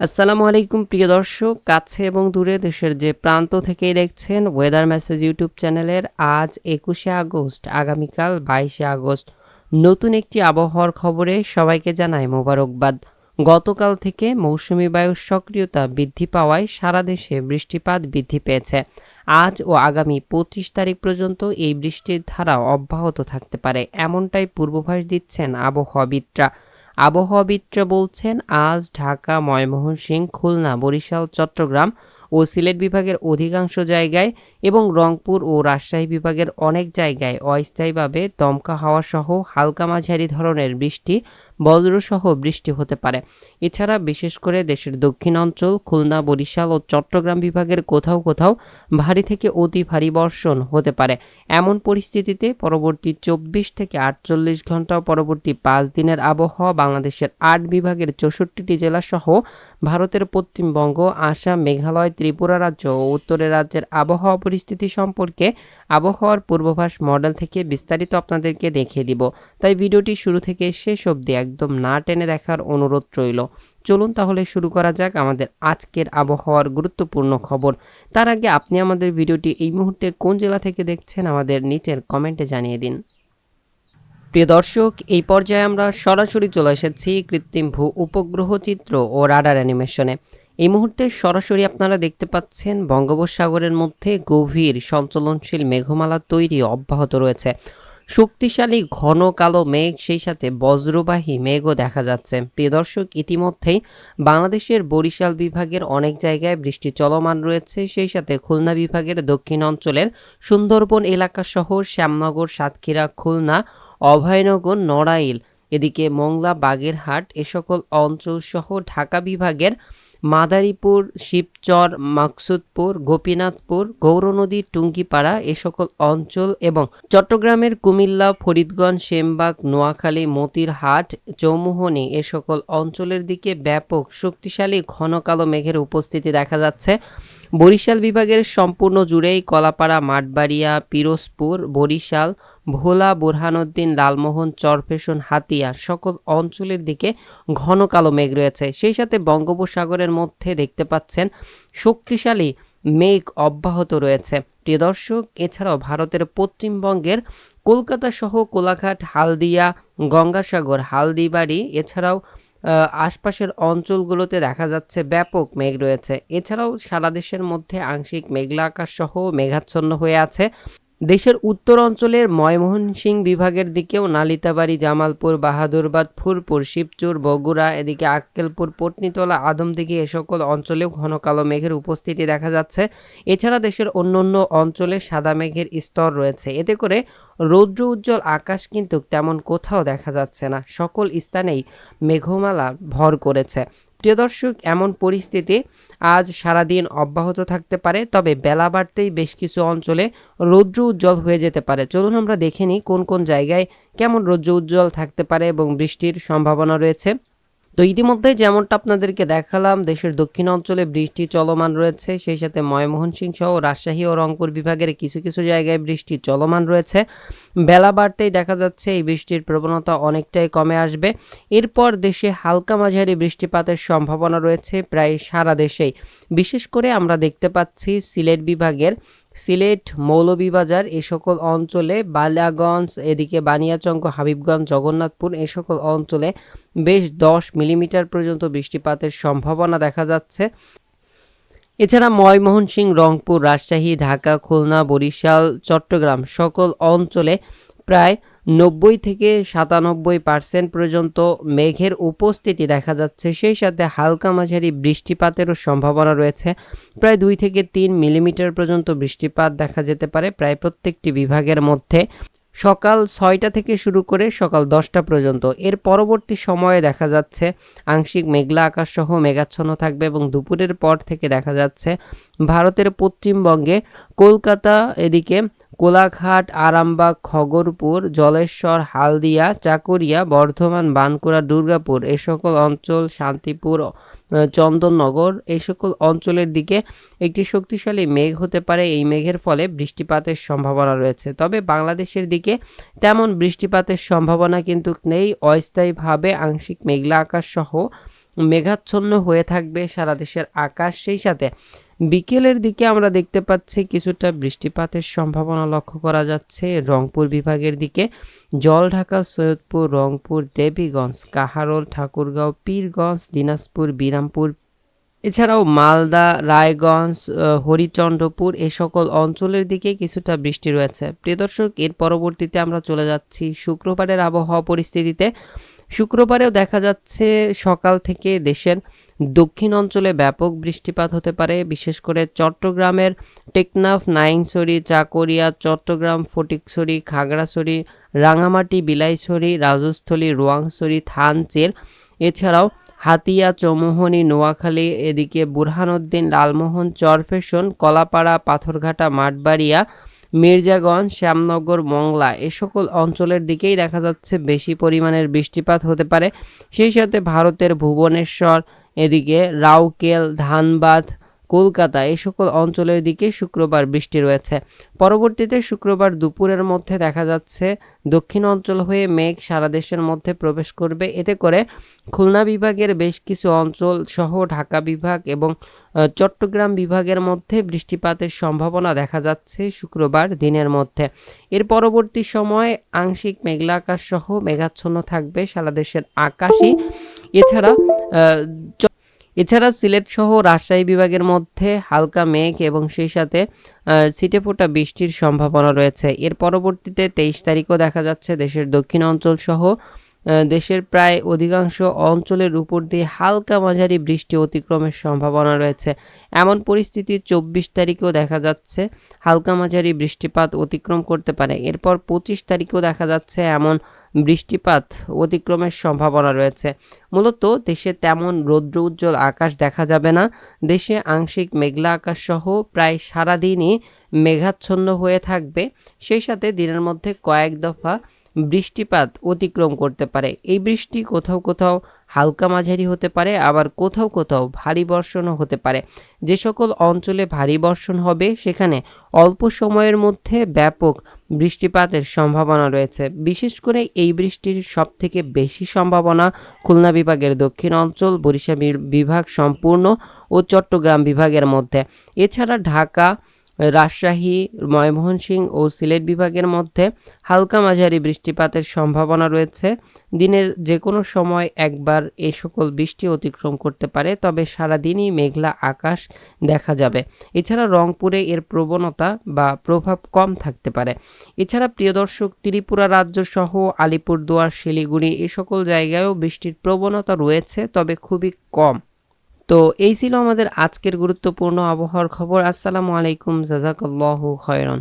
আসসালামু আলাইকুম, প্রিয় দর্শক। কাছে এবং দূরে দেশের যে প্রান্ত থেকেই দেখছেন ওয়েদার মেসেজ ইউটিউব চ্যানেলের আজ একুশে আগস্ট, আগামীকাল বাইশে আগস্ট। নতুন একটি আবহাওয়ার খবরে সবাইকে জানায় মোবারকবাদ। গতকাল থেকে মৌসুমি বায়ুর সক্রিয়তা বৃদ্ধি পাওয়ায় সারা দেশে বৃষ্টিপাত বৃদ্ধি পেয়েছে। আজ ও আগামী পঁচিশ তারিখ পর্যন্ত এই বৃষ্টির ধারা অব্যাহত থাকতে পারে, এমনটাই পূর্বাভাস দিচ্ছেন আবহাওয়াবিদরা। আবহাওয়াবিদরা বলছেন, আজ ঢাকা, ময়মনসিংহ, খুলনা, বরিশাল, চট্টগ্রাম ও সিলেট বিভাগের অধিকাংশ জায়গায় এবং রংপুর ও রাজশাহী বিভাগের অনেক জায়গায় অস্থায়ীভাবে দমকা হাওয়াসহ হালকা মাঝারি ধরনের বৃষ্টি বজ্রসহ বৃষ্টি হতে পারে। এছাড়া বিশেষ করে দেশের দক্ষিণ অঞ্চল, খুলনা, বরিশাল ও চট্টগ্রাম বিভাগের কোথাও কোথাও ভারী থেকে অতি ভারী বর্ষণ হতে পারে। এমন পরিস্থিতিতে পরবর্তী চব্বিশ থেকে আটচল্লিশ ঘণ্টা পরবর্তী পাঁচ দিনের আবহাওয়া বাংলাদেশের আট বিভাগের চৌষট্টিটি জেলা সহ ভারতের পশ্চিমবঙ্গ, আসাম, মেঘালয়, ত্রিপুরা রাজ্য ও উত্তরের রাজ্যের আবহাওয়া পরিস্থিতি সম্পর্কে আবহাওয়ার পূর্বাভাস মডেল থেকে বিস্তারিত আপনাদেরকে দেখিয়ে দিব। তাই ভিডিওটি শুরু থেকে শেষ অবধি একদম না টেনে দেখার অনুরোধ রইল। চলুন তাহলে শুরু করা যাক আমাদের আজকের আবহাওয়ার গুরুত্বপূর্ণ খবর। তার আগে আপনি আমাদের ভিডিওটি এই মুহূর্তে কোন জেলা থেকে দেখছেন আমাদের নিচের কমেন্টে জানিয়ে দিন। প্রিয় দর্শক, এই পর্যায়ে আমরা সরাসরি চলে এসেছি কৃত্রিম ভূ উপগ্রহ চিত্র ও রাডার অ্যানিমেশনে এই মুহূর্তে সরাসরি আপনারা দেখতে পাচ্ছেন বঙ্গোপসাগরের মধ্যে গভীর সঞ্চলনশীল মেঘমালা তৈরি অব্যাহত রয়েছে। শক্তিশালী ঘন কালো মেঘ, সেই সাথে বজ্রবাহী মেঘও দেখা যাচ্ছে। প্রিয় দর্শক, ইতিমধ্যেই বাংলাদেশের বরিশাল বিভাগের অনেক জায়গায় বৃষ্টি চলমান রয়েছে। সেই সাথে খুলনা বিভাগের দক্ষিণ অঞ্চলের সুন্দরবন এলাকা সহ শ্যামনগর, সাতক্ষীরা, খুলনা, অভয়নগর, নড়াইল, এদিকে মংলা, বাগেরহাট এ সকল অঞ্চল সহ ঢাকা বিভাগের মাদারীপুর, শিবচর, মাকসুদপুর, গোপীনাথপুর, গৌরনদী, টুঙ্গিপাড়া এ সকল অঞ্চল এবং চট্টগ্রামের কুমিল্লা, ফরিদগঞ্জ, সেমবাগ, নোয়াখালী, মতিরহাট, চৌমুহনী এ সকল অঞ্চলের দিকে ব্যাপক শক্তিশালী ঘন কালো মেঘের উপস্থিতি দেখা যাচ্ছে। বরিশাল বিভাগের সম্পূর্ণ জুড়েই কলাপাড়া, মাঠবাড়িয়া, পিরোজপুর, বরিশাল, ভোলা, বুরহানুদ্দিন, লালমোহন, চরফেশন, হাতিয়া সকল অঞ্চলের দিকে ঘন কালো মেঘ রয়েছে। সেই সাথে বঙ্গোপসাগরের মধ্যে দেখতে পাচ্ছেন শক্তিশালী মেঘ অব্যাহত রয়েছে। প্রিয় দর্শক, এছাড়াও ভারতের পশ্চিমবঙ্গের কলকাতা সহ কোলাঘাট, হালদিয়া, গঙ্গাসাগর, হালদিবাড়ি, এছাড়াও আশপাশের অঞ্চলগুলোতে দেখা যাচ্ছে ব্যাপক মেঘ রয়েছে। এছাড়াও সারা দেশের মধ্যে আংশিক মেঘলা আকাশ সহ মেঘাচ্ছন্ন হয়ে আছে। দেশের উত্তর অঞ্চলের ময়মনসিং বিভাগের দিকেও নালিতাবাড়ি, জামালপুর বাহাদুরবাদ ফুরপুর শিবচুর বগুড়া, এদিকে আক্কেলপুর, পটনিতলা, আদমদিঘি এ সকল অঞ্চলেও ঘন কালো মেঘের উপস্থিতি দেখা যাচ্ছে। এছাড়া দেশের অন্য অন্য অঞ্চলে সাদা মেঘের স্তর রয়েছে। এতে করে রৌদ্র উজ্জ্বল, আকাশ কিন্তু তেমন কোথাও দেখা যাচ্ছে না। সকল স্থানেই মেঘমালা ভর করেছে। প্রিয় দর্শক, এমন পরিস্থিতি আজ সারাদিন অব্যাহত থাকতে পারে, তবে বেলা বাড়তেই বেশ কিছু অঞ্চলে রৌদ্র উজ্জ্বল হয়ে যেতে পারে। চলুন আমরা দেখে নিই কোন কোন জায়গায় কেমন রৌদ্র উজ্জ্বল থাকতে পারে এবং বৃষ্টির সম্ভাবনা রয়েছে। তো ইতিমধ্যে যেমনটা আপনাদেরকে দেখালাম, দেশের দক্ষিণ অঞ্চলে বৃষ্টি চলমান রয়েছে, সেই সাথে ময়মোহনসিংহ সহ রাজশাহী ও রংপুর বিভাগের কিছু কিছু জায়গায় বৃষ্টি চলমান রয়েছে। বেলা বাড়তেই দেখা যাচ্ছে এই বৃষ্টির প্রবণতা অনেকটাই কমে আসবে। এরপর দেশে হালকা মাঝারি বৃষ্টিপাতের সম্ভাবনা রয়েছে প্রায় সারা দেশেই। বিশেষ করে আমরা দেখতে পাচ্ছি সিলেট বিভাগের সিলেট মৌলভীবাজার এ সকল অঞ্চলে বালিয়াগঞ্জ এদিকে বানিয়াচঙ্গ হাবিবগঞ্জ, জগন্নাথপুর এ সকল অঞ্চলে বেশ দশ মিলিমিটার পর্যন্ত বৃষ্টিপাতের সম্ভাবনা দেখা যাচ্ছে। এছাড়া ময়মোহনসিং রংপুর, রাজশাহী, ঢাকা, খুলনা, বরিশাল, চট্টগ্রাম সকল অঞ্চলে প্রায় নব্বই থেকে সাতানব্বই পার্সেন্ট পর্যন্ত মেঘের উপস্থিতি দেখা যাচ্ছে। সেই সাথে হালকা মাঝারি বৃষ্টিপাতেরও সম্ভাবনা রয়েছে। প্রায় দুই থেকে তিন মিলিমিটার পর্যন্ত বৃষ্টিপাত দেখা যেতে পারে প্রায় প্রত্যেকটি বিভাগের মধ্যে। সকাল ছয়টা থেকে শুরু করে সকাল দশটা পর্যন্ত। এর পরবর্তী সময়ে দেখা যাচ্ছে আংশিক মেঘলা আকাশ সহ মেঘাচ্ছন্ন থাকবে এবং দুপুরের পর থেকে দেখা যাচ্ছে ভারতের পশ্চিমবঙ্গে কলকাতা এদিকে কোলাঘাট, আরামবাগ, খগরপুর, জলেশ্বর, হালদিয়া, চাকুরিয়া, বর্ধমান বানকুড়া দুর্গাপুর এ সকল অঞ্চল, শান্তিপুর চন্দননগর এই সকল অঞ্চলের দিকে একটি শক্তিশালী মেঘ হতে পারে। এই মেঘের ফলে বৃষ্টিপাতের সম্ভাবনা রয়েছে। তবে বাংলাদেশের দিকে তেমন বৃষ্টিপাতের সম্ভাবনা কিন্তু নেই। অস্থায়ীভাবে আংশিক মেঘলা আকাশ সহ মেঘাচ্ছন্ন হয়ে থাকবে সারা দেশের আকাশ। সেই সাথে বিকেলের দিকে আমরা দেখতে পাচ্ছি কিছুটা বৃষ্টিপাতের সম্ভাবনা লক্ষ্য করা যাচ্ছে। রংপুর বিভাগের দিকে জলঢাকা সৈয়দপুর, রংপুর, দেবীগঞ্জ, কাহারোল, ঠাকুরগাঁও, পীরগঞ্জ, দিনাজপুর, বিরামপুর, এছাড়াও মালদা, রায়গঞ্জ হরিচন্দ্রপুর এ সকল অঞ্চলের দিকে কিছুটা বৃষ্টি রয়েছে। প্রিয় দর্শক, এর পরবর্তীতে আমরা চলে যাচ্ছি শুক্রবারের আবহাওয়া পরিস্থিতিতে। শুক্রবারেও দেখা যাচ্ছে সকাল থেকে দেশের দক্ষিণ অঞ্চলে ব্যাপক বৃষ্টিপাত হতে পারে, বিশেষ করে চট্টগ্রামের টেকনাফ নাইংছড়ি চাকরিয়া, চট্টগ্রাম, ফটিকছড়ি, খাগড়াছড়ি, রাঙামাটি, বিলাইছড়ি, রাজস্থলী, রোয়াংছড়ি, থানচের। এছাড়াও হাতিয়া, চৌমোহনী, নোয়াখালী, এদিকে বুরহানুদ্দিন, লালমোহন, চরফেশন, কলাপাড়া, পাথরঘাটা, মাঠবাড়িয়া, মির্জাগঞ্জ, শ্যামনগর, মংলা এ সকল অঞ্চলের দিকেই দেখা যাচ্ছে বেশি পরিমাণের বৃষ্টিপাত হতে পারে। সেই সাথে ভারতের ভুবনেশ্বর এদিকে রাউকেল, ধানবাদ, কলকাতা এই সকল অঞ্চলের দিকে শুক্রবার বৃষ্টি রয়েছে। পরবর্তীতে শুক্রবার দুপুরের মধ্যে দেখা যাচ্ছে দক্ষিণ অঞ্চল হয়ে মেঘ সারা দেশের মধ্যে প্রবেশ করবে। এতে করে খুলনা বিভাগের বেশ কিছু অঞ্চল সহ ঢাকা বিভাগ এবং চট্টগ্রাম বিভাগের মধ্যে বৃষ্টিপাতের সম্ভাবনা দেখা যাচ্ছে শুক্রবার দিনের মধ্যে। এর পরবর্তী সময় আংশিক মেঘলা আকাশ সহ মেঘাচ্ছন্ন থাকবে। সারা দেশের আকাশই এছাড়া এছাড়া সিলেট সহ রাজশাহী বিভাগের মধ্যে হালকা মেঘ এবং সেই সাথে ছিটে ফোটা বৃষ্টির সম্ভাবনা রয়েছে। এর পরবর্তীতে তেইশ তারিখও দেখা যাচ্ছে দেশের দক্ষিণ অঞ্চল সহ দেশের প্রায় অধিকাংশ অঞ্চলের উপর দিয়ে হালকা মাঝারি বৃষ্টি অতিক্রমের সম্ভাবনা রয়েছে। এমন পরিস্থিতি চব্বিশ তারিখেও দেখা যাচ্ছে, হালকা মাঝারি বৃষ্টিপাত অতিক্রম করতে পারে। এরপর পঁচিশ তারিখেও দেখা যাচ্ছে এমন বৃষ্টিপাত অতিক্রমের সম্ভাবনা রয়েছে। মূলত দেশে তেমন রৌদ্র উজ্জ্বল আকাশ দেখা যাবে না। দেশে আংশিক মেঘলা আকাশ সহ প্রায় সারাদিনই মেঘাচ্ছন্ন হয়ে থাকবে। সেই সাথে দিনের মধ্যে কয়েক দফা বৃষ্টিপাত অতিক্রম করতে পারে। এই বৃষ্টি কোথাও কোথাও হালকা মাঝারি হতে পারে, আবার কোথাও কোথাও ভারী বর্ষণও হতে পারে। যে সকল অঞ্চলে ভারী বর্ষণ হবে, সেখানে অল্প সময়ের মধ্যে ব্যাপক বৃষ্টিপাতের সম্ভাবনা রয়েছে। বিশেষ করে এই বৃষ্টির সবথেকে বেশি সম্ভাবনা খুলনা বিভাগের দক্ষিণ অঞ্চল বরিশাল বিভাগ সম্পূর্ণ ও চট্টগ্রাম বিভাগের মধ্যে। এছাড়া ঢাকা রাজশাহী, ময়মনসিংহ ও সিলেট বিভাগের মধ্যে হালকা মাঝারি বৃষ্টিপাতের সম্ভাবনা রয়েছে। দিনের যে কোনো সময় একবার এ সকল বৃষ্টি অতিক্রম করতে পারে, তবে সারাদিনই মেঘলা আকাশ দেখা যাবে। এছাড়া রংপুরে এর প্রবণতা বা প্রভাব কম থাকতে পারে। এছাড়া প্রিয় দর্শক, ত্রিপুরা রাজ্য সহ আলিপুরদুয়ার, শিলিগুড়ি এ সকল জায়গায়ও বৃষ্টির প্রবণতা রয়েছে, তবে খুবই কম। তো এই ছিল আমাদের আজকের গুরুত্বপূর্ণ আবহাওয়ার খবর। আসসালামু আলাইকুম জাজাকাল্লাহু খয়রন।